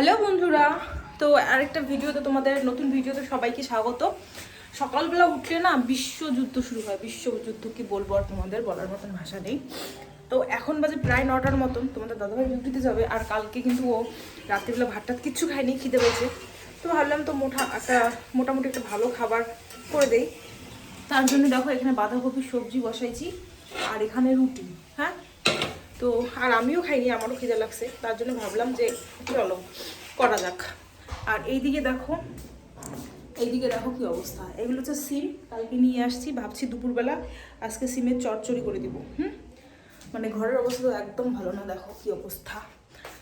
Hello বন্ধুরা, তো আরেকটা ভিডিওতে তোমাদের, নতুন ভিডিওতে সবাইকে স্বাগত। সকালবেলা উঠলে না বিশ্বযুদ্ধ শুরু হয়, বিশ্বযুদ্ধ কি বলব আর তোমাদের বলার মতন ভাষা নেই। তো এখন বাজে প্রায় নটার মতন, তোমাদের দাদাভাই ডিউটিতে যাবে, আর কালকে কিন্তু ও রাত্রিবেলা ভাত টাত কিচ্ছু খায়নি, খিদে পেয়েছে। তো ভাবলাম তো মোটা একটা, মোটামুটি একটা ভালো খাবার করে দেই। তার জন্য দেখো এখানে বাঁধাকপির সবজি বসাইছি, আর এখানে রুটি হ্যাঁ? তো আর আমিও খাইনি, আমারও খিদে লাগছে। তার জন্য ভাবলাম যে চলো, করা যাক। আর এইদিকে দেখো এইদিকে দেখো কি অবস্থা। এগুলো হচ্ছে সিম, কালকে নিয়ে আসছি, ভাবছি দুপুরবেলা আজকে সিমের চচ্চড়ি করে দিব, হুম? মানে ঘরের অবস্থা তো একদম ভালো না, দেখো কি অবস্থা।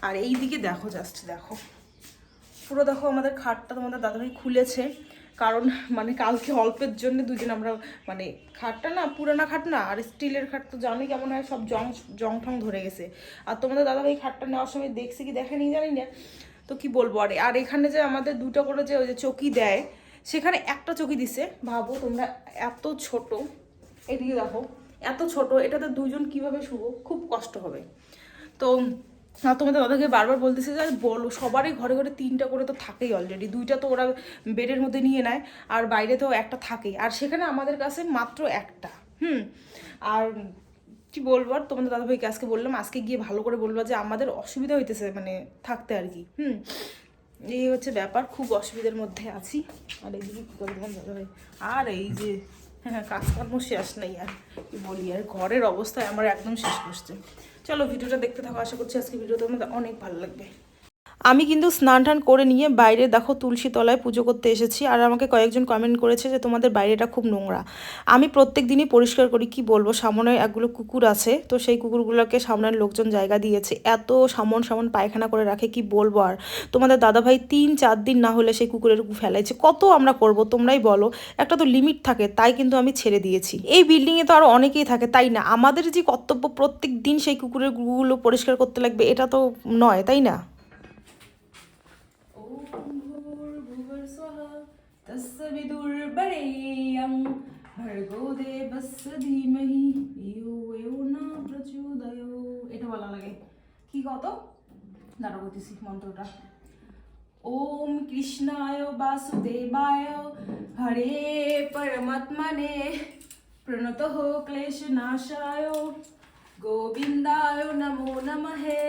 আর এইদিকে দেখো জাস্ট দেখো। পুরো দেখো আমাদের খাটটা তোমাদের দাদাভাই খুলেছে। কারণ মানে কালকে অল্পের জন্য দুজন আমরা মানে খাটটা না, পুরানা খাট না, আর স্টিলের খাট তো জানোই কেমন হয়, সব জং জং ঠং ধরে গেছে। আর তোমাদের দাদাভাই খাটটা নেওয়ার সময় দেখছি কি দেখেনি জানি না। তো কি বলব, আর আর এখানে যে আমাদের দুটো করে যে ওই যে চকি দেয়, সেখানে একটা চকি দিছে। ভাবো তোমরা এত ছোট, এদিকে দেখো, এত ছোট, এটাতে দুজন কীভাবে শুভ খুব কষ্ট হবে। তো আর তোমাদের দাদাকে বারবার বলতেছে যে বলো, সবারই ঘরে ঘরে তিনটা করে তো থাকেই অলরেডি দুইটা তো ওরা বেডের মধ্যে নিয়ে নেয়, আর বাইরে তো একটা থাকেই। আর সেখানে আমাদের কাছে মাত্র একটা, হুম? আর কি বলব, আর তোমাদের দাদাভাইকে আজকে বললাম, আজকে গিয়ে ভালো করে বলব যে, আমাদের অসুবিধা হইতেছে মানে থাকতে আর কি, হুম? এই হচ্ছে ব্যাপার, খুব অসুবিধার মধ্যে আছি। আর এইদিকে কী করে তোমার দাদাভাই? আর এই যে হ্যাঁ কাজকর্ম শেষ নেই আর কি বলি, আর ঘরের অবস্থায় আমার একদম শেষ করছে। চলো, ভিডিওটা দেখতে থাকো, আশা করছি আজকে ভিডিও তোমাদের অনেক ভালো লাগবে। আমি কিন্তু স্নান টান করে নিয়ে বাইরে দেখো তুলসী তলায় পুজো করতে এসেছি আর আমাকে কয়েকজন কমেন্ট করেছে যে তোমাদের বাইরেটা খুব নোংরা। আমি প্রত্যেক দিনই পরিষ্কার করি, কি বলব? সামনে একগুলো কুকুর আছে, তো সেই কুকুরগুলোকে সামনের লোকজন জায়গা দিয়েছে। এত সামন সামন পায়খানা করে রাখে, কি বলব আর? তোমাদের দাদাভাই তিন চার দিন না হলে সেই কুকুরের ফেলাইছে। কত আমরা করব, তোমরাই বলো? একটা তো লিমিট থাকে, তাই কিন্তু আমি ছেড়ে দিয়েছি। এই বিল্ডিংয়ে তো আরও অনেকেই থাকে, তাই না? আমাদের যে কর্তব্য প্রত্যেক দিন সেই কুকুরের গুগুলো পরিষ্কার করতে লাগবে, এটা তো নয়, তাই না? तस्य विदुर्वरेयं भर्गो देवस्य धीमहि ইয়ো ইয়ো না প্রচোদয় এটা বলা লাগে কি কত দাঁড়া বলতেছি মন্ত্রটা ওম কৃষ্ণায় বাসুদেবায় হরে পরমাত্মনে প্রণত ক্লেশ নাশায় গোবিন্দায় নমো নমহে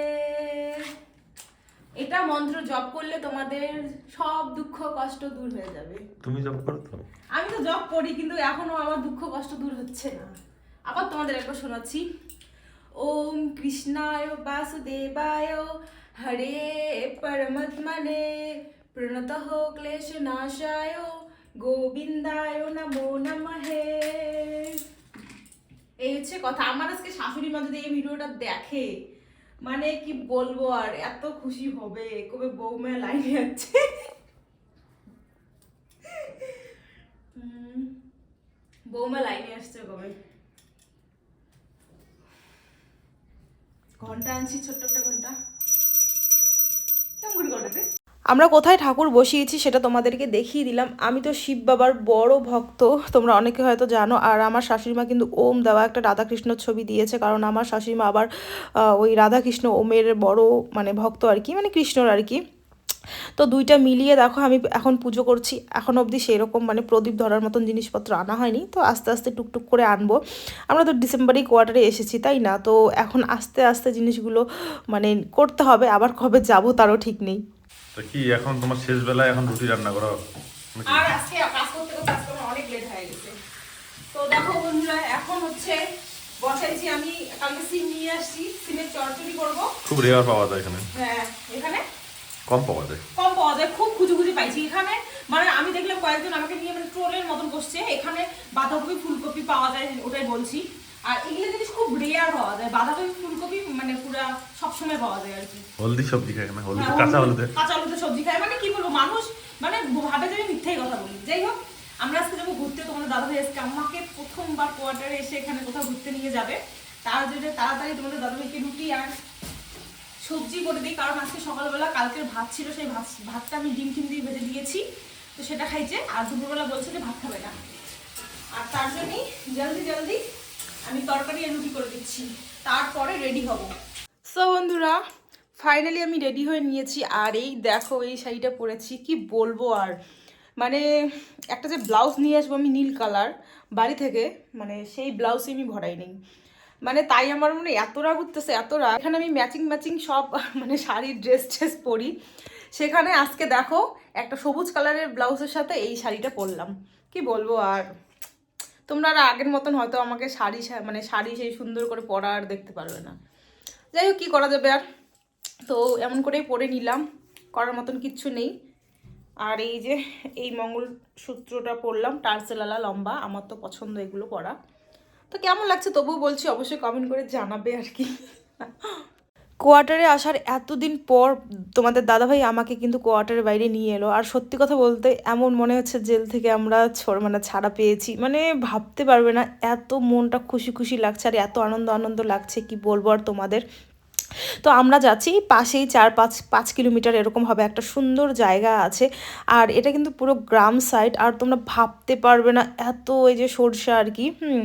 এটা মন্ত্র জপ করলে তোমাদের সব দুঃখ কষ্ট দূর হয়ে যাবে। তুমি জব করো তো? আমি তো জব করি কিন্তু এখনও আমার দুঃখ কষ্ট দূর হচ্ছে না। আবার তোমাদের একবার শোনাচ্ছি। ওম কৃষ্ণায় বাসুদেবায় হরে পরমাত্মনে প্রণত ক্লেশ নাশায় গোবিন্দায় নমো নমহে। এই হচ্ছে কথা। আমার আজকে শাশুড়ি মা যদি এই ভিডিওটা দেখে মানে কি বলব আর, এত খুশি হবে, কবে বৌমা লাইনে আছে বৌমা লাইনে আসছে কবে? ঘণ্টা আনছি, ছোট্ট একটা ঘণ্টা। কেমন করে ঘন্টাতে আমরা কোথায় ঠাকুর বসিয়েছি সেটা তোমাদেরকে দেখিয়ে দিলাম। আমি তো শিব বাবার বড় ভক্ত, তোমরা অনেকে হয়তো জানো, আর আমার শাশুড়িমা কিন্তু ওম দেওয়া একটা রাধাকৃষ্ণ ছবি দিয়েছে, কারণ আমার শাশুড়িমা আবার ওই রাধাকৃষ্ণ ওমের বড় মানে ভক্ত আর কি মানে কৃষ্ণর আর কি। তো দুইটা মিলিয়ে দেখো, আমি এখন পুজো করছি। এখন অবধি সেরকম মানে প্রদীপ ধরার মতন জিনিসপত্র আনা হয়নি। তো আস্তে আস্তে টুকটুক করে আনব। আমরা তো ডিসেম্বরেই কোয়ার্টারে এসেছি, তাই না? তো এখন আস্তে আস্তে জিনিসগুলো মানে করতে হবে। আবার কবে যাব তারও ঠিক নেই। তো কি এখন তোমার শেষ বেলায় এখন রুটি রান্না করো? আর আজকে কাজ করতে করতে আজকে আমার অনেক লেট হয়ে গেছে। তো দেখো বন্ধুরা এখন হচ্ছে বসাইছি আমি কালকে সিম নিয়ে আসছি সিমের চড়চড়ি করব। খুব রেয়ার পাওয়া যায় এখানে। হ্যাঁ এখানে? কম পাওয়া যায়। কম পাওয়া যায় খুব খুঁজে খুঁজে পাইছি। এখানে মানে আমি দেখলাম কয়েকজন আমাকে নিয়ে মানে ট্রোলের মতন বসছে। এখানে বাঁধাকপি ফুলকপি পাওয়া যায় ওটাই বলছি। আর এগুলো জিনিস খুব রেয়ার পাওয়া যায় বাঁধাকপি সবসময় পাওয়া যায় আর কি। হলদি সবজি খায় এখানে হলদি হ্যাঁ, কাঁচা হলদে কাঁচা হলুদে সবজি খায়। মানে কি বলব মানুষ মানে ভাবে যে মিথ্যাই কথা বলি। যাই হোক আমরা আজকে যাব ঘুরতে। তোমাদের দাদা ভাই আজকে আমাকে প্রথমবার কোয়ার্টারে এসে এখানে কোথাও ঘুরতে নিয়ে যাবে। তার জন্য তাড়াতাড়ি তোমাদের দাদা ভাইকে রুটি আর সবজি করে দিই। কারণ আজকে সকালবেলা কালকের ভাত ছিল সেই ভাত ভাতটা আমি ডিম টিম দিয়ে ভেজে দিয়েছি। তো সেটা খাইছে। আর দুপুরবেলা বলছে যে ভাত খাবে না। আর তার জন্যই জলদি জলদি আমি তরকারি আর রুটি করে দিচ্ছি। তারপরে রেডি হব। সো বন্ধুরা ফাইনালি আমি রেডি হয়ে নিয়েছি। আর এই দেখো, এই শাড়িটা পরেছি। কি বলব আর? মানে একটা যে ব্লাউজ নিয়ে আসব আমি নীল কালার বাড়ি থেকে মানে সেই ব্লাউজই আমি ভরাই নেই। মানে তাই আমার মনে এত রাগ উঠতেছে, এত রাগ। এখানে আমি ম্যাচিং ম্যাচিং সব মানে শাড়ির ড্রেস ট্রেস পরি। সেখানে আজকে দেখো, একটা সবুজ কালারের ব্লাউজের সাথে এই শাড়িটা পরলাম। কি বলব আর? তোমরা আর আগের মতন হয়তো আমাকে শাড়ি মানে শাড়ি সেই সুন্দর করে পরা আর দেখতে পারবে না। যাই হোক, কী করা যাবে আর? তো এমন করেই পরে নিলাম, করার মতন কিচ্ছু নেই। আর এই যে, এই মঙ্গল সূত্রটা পরলাম টার্সেলালা লম্বা, আমার তো পছন্দ এগুলো পরা তো কেমন লাগছে তবুও বলছি, অবশ্যই কমেন্ট করে জানাবে আর কি। কোয়ার্টারে আসার এতদিন পর তোমাদের দাদাভাই আমাকে কিন্তু কোয়ার্টারের বাইরে নিয়ে এলো। আর সত্যি কথা বলতে এমন মনে হচ্ছে জেল থেকে আমরা ছোট মানে ছাড়া পেয়েছি। মানে ভাবতে পারবে না, এত মনটা খুশি খুশি লাগছে আর এত আনন্দ আনন্দ লাগছে, কি বলব আর তোমাদের? তো আমরা যাচ্ছি, পাশেই চার পাঁচ পাঁচ কিলোমিটার এরকম হবে একটা সুন্দর জায়গা আছে। আর এটা কিন্তু পুরো গ্রাম সাইড আর তোমরা ভাবতে পারবে না, এত এই যে সরষা আর কি, হুম।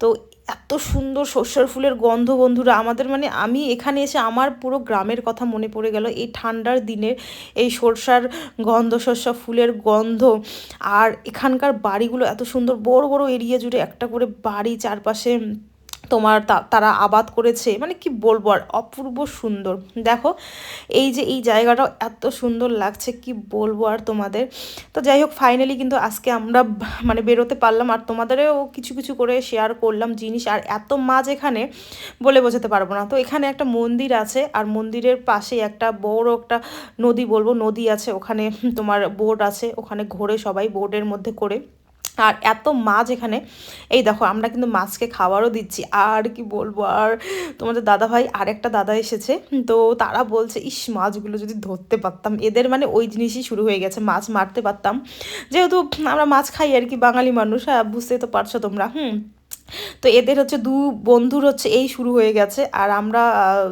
তো এত সুন্দর সর্ষার ফুলের গন্ধ বন্ধুরা। আমাদের মানে আমি এখানে এসে আমার পুরো গ্রামের কথা মনে পড়ে গেল। এই ঠান্ডার দিনের এই সর্ষার গন্ধ, সর্ষা ফুলের গন্ধ আর এখানকার বাড়িগুলো এত সুন্দর। বড় বড় এরিয়া জুড়ে একটা করে বাড়ি, চারপাশে তোমার তারা আবাদ করেছে। মানে কি বলব আর, অপূর্ব সুন্দর। দেখো, এই যে এই জায়গাটাও এত সুন্দর লাগছে, কি বলব আর তোমাদের। তো যাই হোক ফাইনালি কিন্তু আজকে আমরা মানে বেরোতে পারলাম আর তোমাদেরও কিছু কিছু করে শেয়ার করলাম জিনিস। আর এত মাছ এখানে বলে বোঝাতে পারব না। তো এখানে একটা মন্দির আছে আর মন্দিরের পাশে একটা বড় একটা নদী বলব, নদী আছে। ওখানে তোমার বোট আছে। ওখানে ঘোরে সবাই বোটের মধ্যে করে। আর এত মাছ এখানে। এই দেখো, আমরা কিন্তু মাছকে খাবারও দিচ্ছি। আর কি বলব, আর তোমাদের দাদা ভাই আর একটা দাদা এসেছে। তো তারা বলছে, ইস, মাছগুলো যদি ধরতে পারতাম। এদের মানে ওই জিনিসই শুরু হয়ে গেছে, মাছ মারতে পারতাম। যেহেতু আমরা মাছ খাই আর কি, বাঙালি মানুষ হ্যাঁ বুঝতে তো পারছ তোমরা, হুম। তো এদের হচ্ছে দু বন্ধুর হচ্ছে এই শুরু হয়ে গেছে। আর আমরা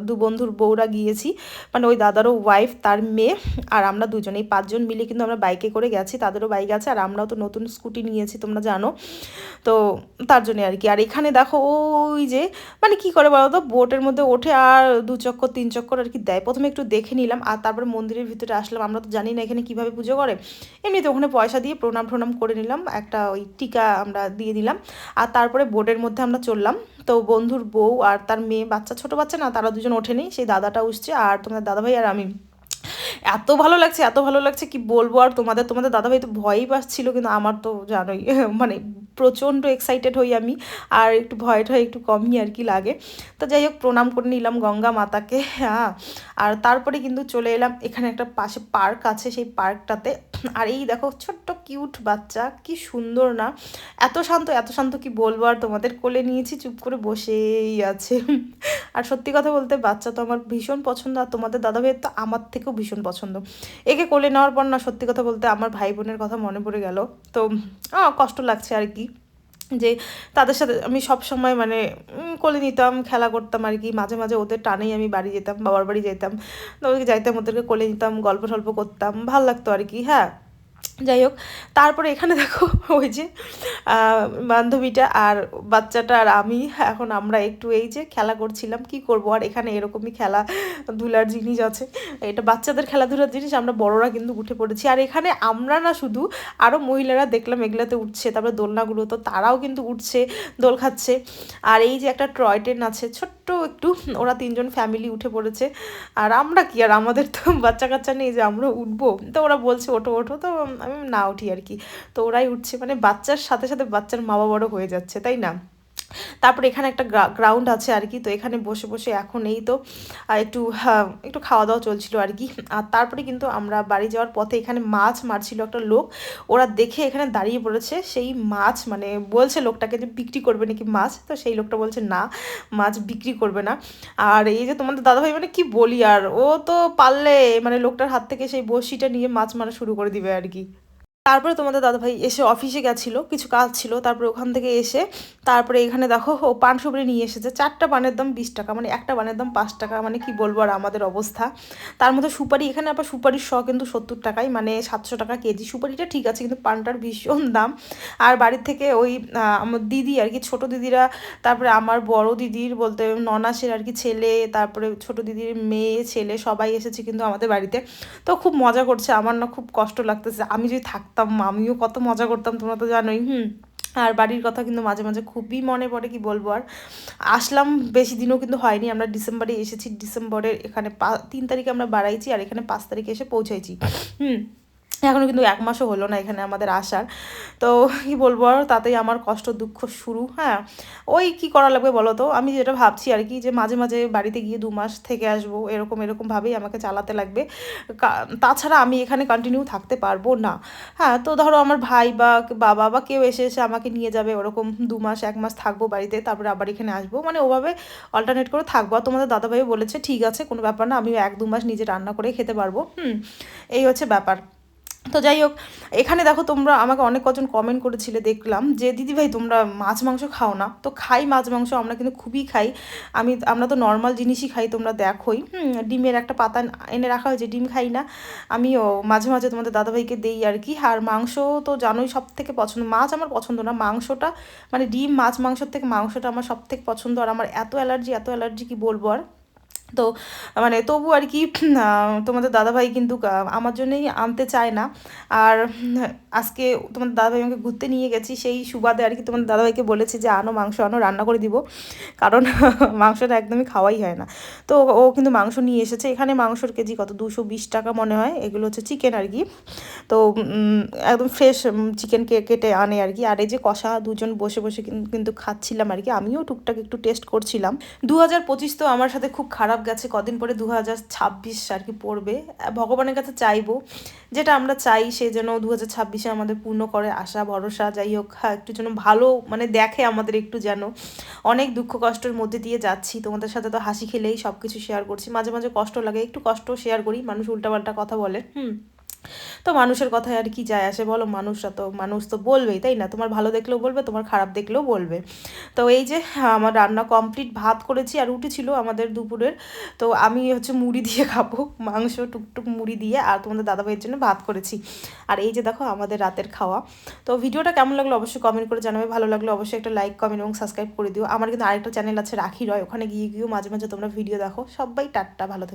দু বন্ধুর বউরা গিয়েছি। মানে ওই দাদারও ওয়াইফ তার মেয়ে। আর আমরা দুজনেই পাঁচজন মিলে কিন্তু আমরা বাইকে করে গেছি। তাদেরও বাইক আছে। আর আমরাও তো নতুন স্কুটি নিয়েছি, তোমরা জানো। তো তার জন্য আর কি। আর এখানে দেখো, ওই যে মানে কি করে বলো তো? বোটের মধ্যে ওঠে আর দু চক্কর, তিন চক্কর আর কি দেয়। প্রথমে একটু দেখে নিলাম। আর তারপরে মন্দিরের ভিতরে আসলাম। আমরা তো জানি না এখানে কীভাবে পুজো করে। এমনিতে ওখানে পয়সা দিয়ে প্রণাম প্রণাম করে নিলাম। একটা ওই টিকা আমরা দিয়ে দিলাম। আর তারপরে বোর্ডের মধ্যে আমরা চললাম। তো বন্ধুর বউ আর তার মেয়ে বাচ্চা, ছোট বাচ্চা না, তারা দুজন ওঠেনি। সেই দাদাটা উঠছে আর তোমাদের দাদাভাই আর আমি। এত ভালো লাগছে, এত ভালো লাগছে কি বলব আর তোমাদের তোমাদের দাদাভাই তো ভয়ই পাচ্ছিল, কিন্তু আমার তো জানোই মানে প্রচণ্ড এক্সাইটেড হই আমি, আর একটু ভয় টয় একটু কমই আর কি লাগে। তো যাই হোক, প্রণাম করে নিলাম গঙ্গা মাতাকে হ্যাঁ। আর তারপরে কিন্তু চলে এলাম, এখানে একটা পাশে পার্ক আছে সেই পার্কটাতে। আর এই দেখো, ছোট্ট কিউট বাচ্চা, কি সুন্দর না। এত শান্ত এত শান্ত কি বলব আর তোমাদের কোলে নিয়েছি, চুপ করে বসেই আছে। আর সত্যি কথা বলতে বাচ্চা তো আমার ভীষণ পছন্দ, আর তোমাদের দাদা ভাইয়ের তো আমার থেকেও ভীষণ পছন্দ। একে কোলে নেওয়ার পর না, সত্যি কথা বলতে আমার ভাই বোনের কথা মনে পড়ে গেল। তো কষ্ট লাগছে আর কি। যে তাদের সাথে আমি সব সময় মানে কোলে নিতাম, খেলা করতাম আর কি। মাঝে মাঝে ওদের টানেই আমি বাড়ি যেতাম, বাবার বাড়ি যেতাম ওদেরকে যাইতাম, ওদেরকে কোলে নিতাম, গল্প টল্প করতাম, ভালো লাগতো আর কি হ্যাঁ। যাই হোক, তারপরে এখানে দেখো ওই যে বান্ধবীটা আর বাচ্চাটা আর আমি, এখন আমরা একটু এই যে খেলা করছিলাম, কি করব? আর এখানে এরকমই খেলা ধুলার জিনিস আছে। এটা বাচ্চাদের খেলাধুলার জিনিস, আমরা বড়রা কিন্তু উঠে পড়েছি। আর এখানে আমরা না শুধু আরও মহিলারা দেখলাম এগুলাতে উঠছে, তারপরে দোলনাগুলো তো তারাও কিন্তু উঠছে, দোল খাচ্ছে। আর এই যে একটা টয় ট্রেন আছে, ছোট্ট একটু, ওরা তিনজন ফ্যামিলি উঠে পড়েছে। আর আমরা কি, আর আমাদের তো বাচ্চা কাচ্চা নেই যে আমরা উঠবো? তো ওরা বলছে, ওঠো ওঠো। তো আমি না উঠি আর কি। তো ওরাই উঠছে মানে বাচ্চার সাথে সাথে বাচ্চার মা বাবারও হয়ে যাচ্ছে, তাই না? তারপরে এখানে একটা গ্রাউন্ড আছে আর কি তো এখানে বসে বসে এখন এই তো একটু হ্যাঁ, একটু খাওয়া দাওয়া চলছিল আর কি। আর তারপরে কিন্তু আমরা বাড়ি যাওয়ার পথে এখানে মাছ মারছিল একটা লোক ওরা দেখে এখানে দাঁড়িয়ে পড়েছে সেই মাছ মানে বলছে লোকটাকে যে বিক্রি করবে নাকি মাছ তো সেই লোকটা বলছে না মাছ বিক্রি করবে না। আর এই যে তোমাদের দাদাভাই মানে কি বলি আর ও তো পারলে মানে লোকটার হাত থেকে সেই বড়শিটা নিয়ে মাছ মারা শুরু করে দিবে আর কি। তারপরে তোমাদের দাদাভাই এসে অফিসে গেছিল, কিছু কাজ ছিল, তারপরে ওখান থেকে এসে তারপরে এখানে দেখো, ও পান সুপারি নিয়ে এসেছে, চারটা পানের দাম বিশ টাকা মানে একটা পানের দাম পাঁচ টাকা মানে কি বলব আর আমাদের অবস্থা। তার মধ্যে সুপারি, এখানে আবার সুপারির শ কিন্তু সত্তর টাকায় মানে সাতশো টাকা কেজি, সুপারিটা ঠিক আছে, কিন্তু পানটার ভীষণ দাম। আর বাড়ির থেকে ওই আমার দিদি আর কি, ছোট দিদিরা, তারপরে আমার বড় দিদির বলতে ননাসের আর কি ছেলে, তারপরে ছোট দিদির মেয়ে, ছেলে, সবাই এসেছে কিন্তু আমাদের বাড়িতে। তো খুব মজা করছে, আমার না খুব কষ্ট লাগতেছে। আমি যদি থাকতাম আমিও কত মজা করতাম তোমরা তো জানোই। হুম। আর বাড়ির কথা কিন্তু মাঝে মাঝে খুবই মনে পড়ে কি বলব আর। আসলাম বেশি দিনও কিন্তু হয়নি আমরা ডিসেম্বরে এসেছি ডিসেম্বরের এখানে পা- তিন তারিখে আমরা বাড়াইছি আর এখানে পাঁচ তারিখে এসে পৌঁছাইছি। হুম। এখনও কিন্তু এক মাসও হলো না এখানে আমাদের আসার। তো কি বলব আর, তাতেই আমার কষ্ট, দুঃখ শুরু হ্যাঁ। ওই কি করা লাগবে বলো তো? আমি যেটা ভাবছি আর কি যে মাঝে মাঝে বাড়িতে গিয়ে দু মাস থেকে আসব, এরকম এরকমভাবেই আমাকে চালাতে লাগবে। তাছাড়া আমি এখানে কন্টিনিউ থাকতে পারব না। হ্যাঁ তো ধরো আমার ভাই বা বাবা বা কেউ এসে এসে আমাকে নিয়ে যাবে, ওরকম দু মাস, এক মাস থাকব বাড়িতে, তারপরে আবার এখানে আসব। মানে ওভাবে অল্টারনেট করে থাকব। আর তোমাদের দাদাভাই বলেছে, ঠিক আছে, কোনো ব্যাপার না আমি এক দু মাস নিজে রান্না করে খেতে পারব। হুম, এই হচ্ছে ব্যাপার। তো যাই হোক, এখানে দেখো তোমরা আমাকে অনেক কজন কমেন্ট করেছিলে, দেখলাম যে, দিদি ভাই, তোমরা মাছ মাংস খাও না? তো খাই মাছ মাংস, আমরা কিন্তু খুবই খাই। আমি, আমরা তো নর্মাল জিনিসই খাই, তোমরা দেখোই। ডিমের একটা পাতা এনে রাখা হয়েছে, ডিম খাই না। আমিও মাঝে মাঝে তোমাদের দাদাভাইকে দেই আর কি। আর মাংস তো জানোই সব থেকে পছন্দ, মাছ আমার পছন্দ না। মাংসটা মানে ডিম, মাছ মাংসর থেকে মাংসটা আমার সব থেকে পছন্দ। আর আমার এত অ্যালার্জি এত অ্যালার্জি কি বলব আর? তো মানে তবু আর কি তোমাদের দাদাভাই কিন্তু আমার জন্যই আনতে চায় না। আর আজকে তোমাদের দাদাভাই আমাকে ঘুরতে নিয়ে গেছি, সেই সুবাদে আর কি তোমাদের দাদাভাইকে বলেছি যে আনো মাংস, আনো, রান্না করে দিব। কারণ মাংসটা একদমই খাওয়াই হয় না। তো ও কিন্তু মাংস নিয়ে এসেছে। এখানে মাংসর কেজি কত? দুশো বিশ টাকা মনে হয়। এগুলো হচ্ছে চিকেন আর কি। তো একদম ফ্রেশ চিকেন কেটে আনে আর কি। আর এই যে কষা দুজন বসে বসে কিন্তু খাচ্ছিলাম আর কি। আমিও টুকটাক একটু টেস্ট করছিলাম। দু হাজার পঁচিশ তো আমার সাথে খুব খারাপ গেছে, কদিন পরে দু হাজার ছাব্বিশ আর কি পড়বে। ভগবানের কাছে চাইব, যেটা আমরা চাই সে যেন দু হাজার ছাব্বিশে আমাদের পূর্ণ করে, আশা, ভরসা, যাই হোক হ্যাঁ একটু যেন ভালো মানে দেখে আমাদের একটু যেন। অনেক দুঃখ কষ্টের মধ্যে দিয়ে যাচ্ছি, তোমাদের সাথে তো হাসি খেলেই সব কিছু শেয়ার করছি। মাঝে মাঝে কষ্ট লাগে, একটু কষ্ট শেয়ার করি, মানুষ উল্টাপাল্টা কথা বলে, হুম। তো মানুষের কথায় আর কি যায় আসে বলো? মানুষরা তো, মানুষ তো বলবেই, তাই না? তোমার ভালো দেখলেও বলবে, তোমার খারাপ দেখলেও বলবে। তো এই যে, আমার রান্না কমপ্লিট ভাত করেছি আর রুটি ছিল আমাদের দুপুরের। তো আমি হচ্ছে মুড়ি দিয়ে খাব, মাংস টুকটুক মুড়ি দিয়ে আর তোমাদের দাদাভাইয়ের জন্য ভাত করেছি। আর এই যে দেখো, আমাদের রাতের খাওয়া। তো ভিডিওটা কেমন লাগল অবশ্যই কমেন্ট করে জানাবে, ভালো লাগল অবশ্যই একটা লাইক কমেন্ট এবং সাবস্ক্রাইব করে দিও। আমার কিন্তু আরেকটা চ্যানেল আছে, রাখি রয়। ওখানে গিয়ে গিয়েও মাঝে মাঝে তোমরা ভিডিও দেখো। সবাই টাট্টা ভালো